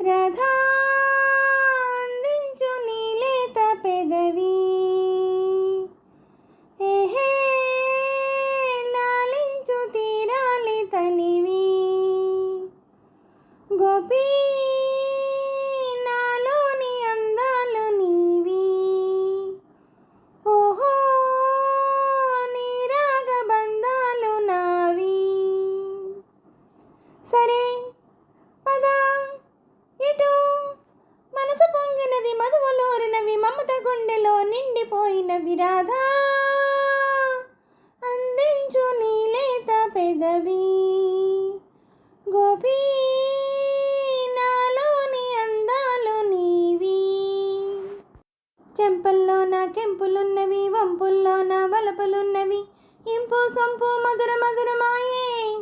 రాధా గుండెలో నిండిపోయిన విరాధ. అందించు నీలేత పెదవి. గోపీ నాలోని అందాలు నీవి. చెంపల్లోన కెంపులున్నవి వంపుల్లోన వలపులున్నవి. ఇంపు సొంపు మధుర మధురమాయే.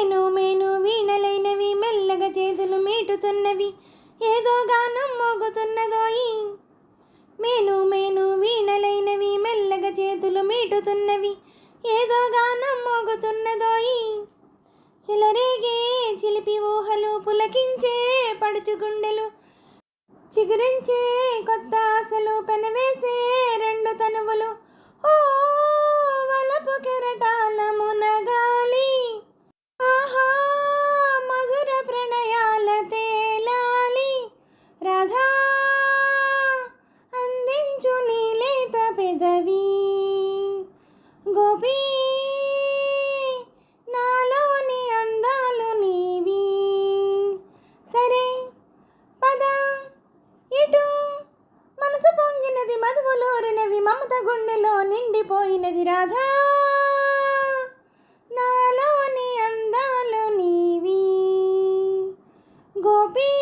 మేను మేను వీణలైనవి మెల్లగా చేతులు మీటుతున్నవి. ఏదో గానం మోగుతున్నదోయి మేను మేను వీణలైనవి మెల్లగా చేతులు మీటుతున్నవి. ఏదో గానం మోగుతున్నదోయి చిలరేగే చిలిపి ఊహలు పులకించే పడుచు గుండెలు. చిగురించే కొత్త ఆశలు పెనవేసే రెండు తనువులు. కోరినవి మమత గుండెలో నిండిపోయినది రాధా. నాలోని అందాలు నీవి. గోపీ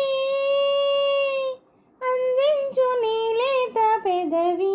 అందించు నీలేత పెదవి.